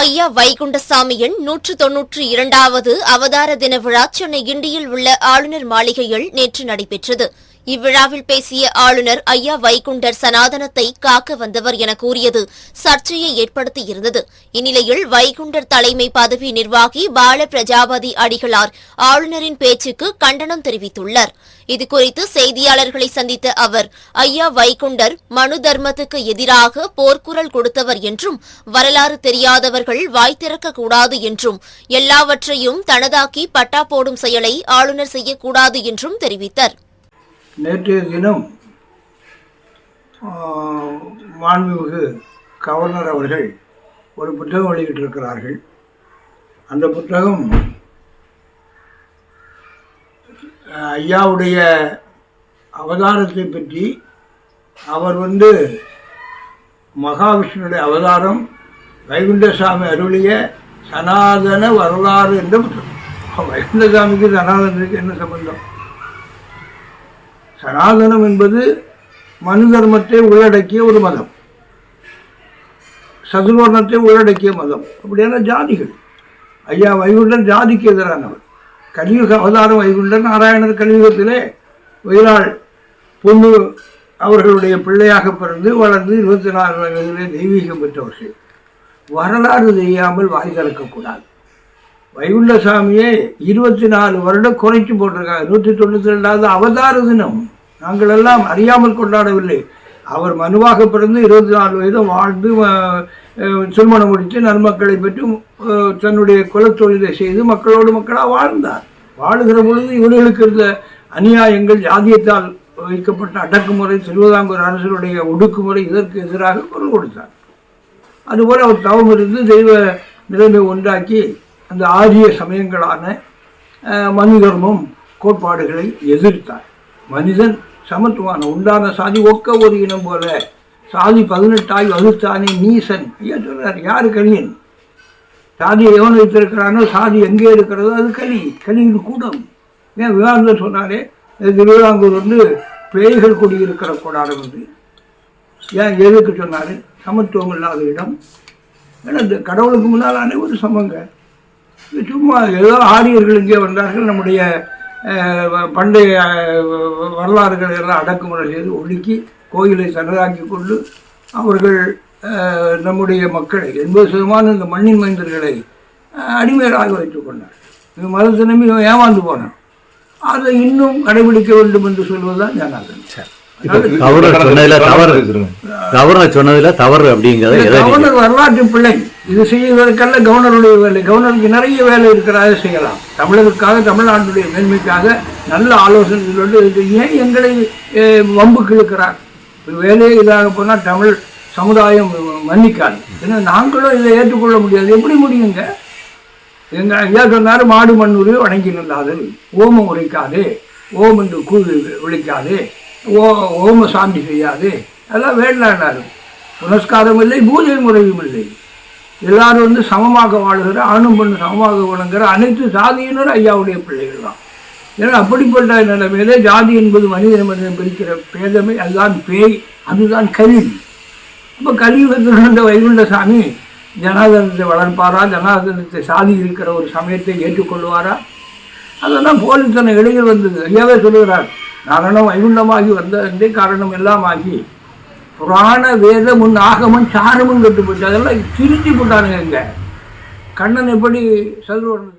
ஐயா வைகுண்டசாமியின் நூற்று தொன்னூற்று இரண்டாவது அவதார தின விழா சென்னை கிண்டியில் உள்ள ஆளுநர் மாளிகையில் நேற்று நடைபெற்றது. இவ்விழாவில் பேசிய ஆளுநர் ஐயா வைகுண்டர் சனாதனத்தை காக்க வந்தவர் என கூறியது சர்ச்சையை ஏற்படுத்தியிருந்தது. இந்நிலையில் வைகுண்டர் தலைமை பதவி நிர்வாகி பால பிரஜாபதி அடிகளார் ஆளுநரின் பேச்சுக்கு கண்டனம் தெரிவித்துள்ளாா் இதுகுறித்து செய்தியாளர்களை சந்தித்த அவர் ஐயா வைகுண்டர் மனு தர்மத்துக்கு எதிராக போர்க்குரல் கொடுத்தவர் என்றும் வரலாறு தெரியாதவர்கள் வாய் திறக்கக் கூடாது என்றும் எல்லாவற்றையும் தனதாக்கி பட்டா போடும் செயலை ஆளுநர் செய்யக்கூடாது என்றும் தெரிவித்தார். நேற்றைய தினம் மாண்புமிகு கவர்னர் அவர்கள் ஒரு புத்தகம் வெளியிட்டிருக்கிறார்கள். அந்த புத்தகம் ஐயாவுடைய அவதாரத்தை பற்றி அவர் வந்து மகாவிஷ்ணுடைய அவதாரம் வைகுண்டசாமி அருளிய சனாதன வரலாறு என்ற புத்தகம். வைகுண்டசாமிக்கு சனாதனத்துக்கு என்ன சம்பந்தம்? சனாதனம் என்பது மனு தர்மத்தை உள்ளடக்கிய ஒரு மதம். சதுர்வர்ணத்தை உள்ளடக்கிய மதம். அப்படியான ஜாதிகள். ஐயா வைகுண்டன் ஜாதிக்கு எதிரானவர். கலியுக அவதாரம் வைகுண்ட நாராயணர் கலியுகத்திலே வயிறாள் பொண்ணு அவர்களுடைய பிள்ளையாக பிறந்து வளர்ந்து இருபத்தி நாலு வயதிலே தெய்வீகம் பெற்றவர்கள். வரலாறு தெரியாமல் வாய் கலக்கக்கூடாது. வைகுண்ட சாமியை இருபத்தி நாலு வருடம் குறைச்சி போட்டிருக்காங்க. நூற்றி தொண்ணூற்றி ரெண்டாவது அவதார தினம். நாங்கள் எல்லாம் அறியாமல் கொண்டாடவில்லை. அவர் மனுவாக பிறந்து இருபத்தி நாலு வயது வாழ்ந்து திருமணம் முடித்து நன்மக்களை பெற்று தன்னுடைய குலத்தொழிலை செய்து மக்களோடு மக்களாக வாழ்ந்தார். வாழுகிற பொழுது இவர்களுக்கு இருந்த அநியாயங்கள் ஜாதியத்தால் வைக்கப்பட்ட அடக்குமுறை திருவிதாங்கூர் அரசருடைய ஒடுக்குமுறை இதற்கு எதிராக குரல் கொடுத்தார். அதுபோல் அவர் தவம் இருந்து தெய்வ நிலைமை ஒன்றாக்கி அந்த ஆரிய சமயங்களான மனு தர்மம் கோட்பாடுகளை எதிர்த்தார். மனிதன் சமத்துவான உண்டான சாதி ஒக்க ஒரு இனம் போல. சாதி பதினெட்டாய் வகுத்தானே நீசன் ஐயா சொல்றார் யாரு கலியன்? சாதி எவன் வைத்திருக்கிறானோ சாதி எங்கே இருக்கிறதோ அது கலி. கலியின் கூடம். ஏன் விவாதம் சொன்னாரே திருவிழாங்கூர் வந்து பேய்கள் குடியிருக்கிற கூடாரம் என்று ஏன் எதுக்கு சொன்னார்? சமத்துவம் இல்லாத இடம். ஏன்னா இந்த கடவுளுக்கு முன்னால் அனைவரும் சமங்க. சும்மா ஏதோ ஆரியர்கள் இங்கே வந்தார்கள் நம்முடைய பண்டைய வரலாறுகளை எல்லாம் அடக்குமுறை செய்து ஒடுக்கி கோயிலை சன்னதாக்கி கொண்டு அவர்கள் நம்முடைய மக்களை எண்பது சதமான இந்த மண்ணின் மைந்தர்களை அடிமையராக வைத்துக் கொண்டார். இது மதத்தை நம்பி ஏமாந்து போனான். அதை இன்னும் கடைபிடிக்க வேண்டும் என்று சொல்வதுதான் ஜனாதன் சார். கவர்னர் சொன்னதுல தவறு. அப்படிங்கறத கவர்னர் வரலாற்று பிள்ளை. இது செய்வதற்கல்ல கவர்னருடைய வேலை. கவர்னருக்கு நிறைய வேலை இருக்கிறாத செய்யலாம். தமிழருக்காக தமிழ்நாட்டுடைய மேன்மைக்காக நல்ல ஆலோசனை சொல்லி இது. ஏன் எங்களை வம்புக்கு இழுக்கிறார் வேலையே இல்லாத போனால் தமிழ் சமுதாயம் மன்னிக்காது. ஏன்னா நாங்களும் இதை ஏற்றுக்கொள்ள முடியாது. எப்படி முடியுங்க? எங்க ஐயா சொன்னார் மாடு மண்ணூரி வணங்கி நில்லாதல் ஓமம் உரைக்காதே. ஓம் என்று கூறு விழிக்காதே. ஓ ஓம சாந்தி செய்யாது. அதெல்லாம் வேண்டாண்டாரு புனஸ்காரம் இல்லை பூஜை முறையும் இல்லை. எல்லாரும் வந்து சமமாக வாழுகிற ஆணும் பெண்ணு சமமாக வணங்குகிற அனைத்து சாதியினரும் ஐயாவுடைய பிள்ளைகள் தான். ஏன்னா அப்படிப்பட்ட நிலைமையிலே ஜாதி என்பது மனித மனிதன் பிரிக்கிற பேதமை அதுதான் பேய் அதுதான் கல்வி அப்போ கலியுகத்தில் இருந்த வைகுண்டசாமி ஜனாதனத்தை வளர்ப்பாரா ஜனாதனத்தை சாதி இருக்கிற ஒரு சமயத்தை ஏற்றுக்கொள்வாரா? அதெல்லாம் போலித்தன இடையில் வந்தது. ஐயாவே சொல்லுகிறார் நாரணம் வைகுண்டமாகி வந்ததே காரணம் எல்லாம் ஆகி புராண வேத முன் ஆகமம் சாரமும் கட்டு போச்சு. அதெல்லாம் திருச்சி போட்டானுங்க இங்கே. கண்ணன் எப்படி சதுர்வர்ணம்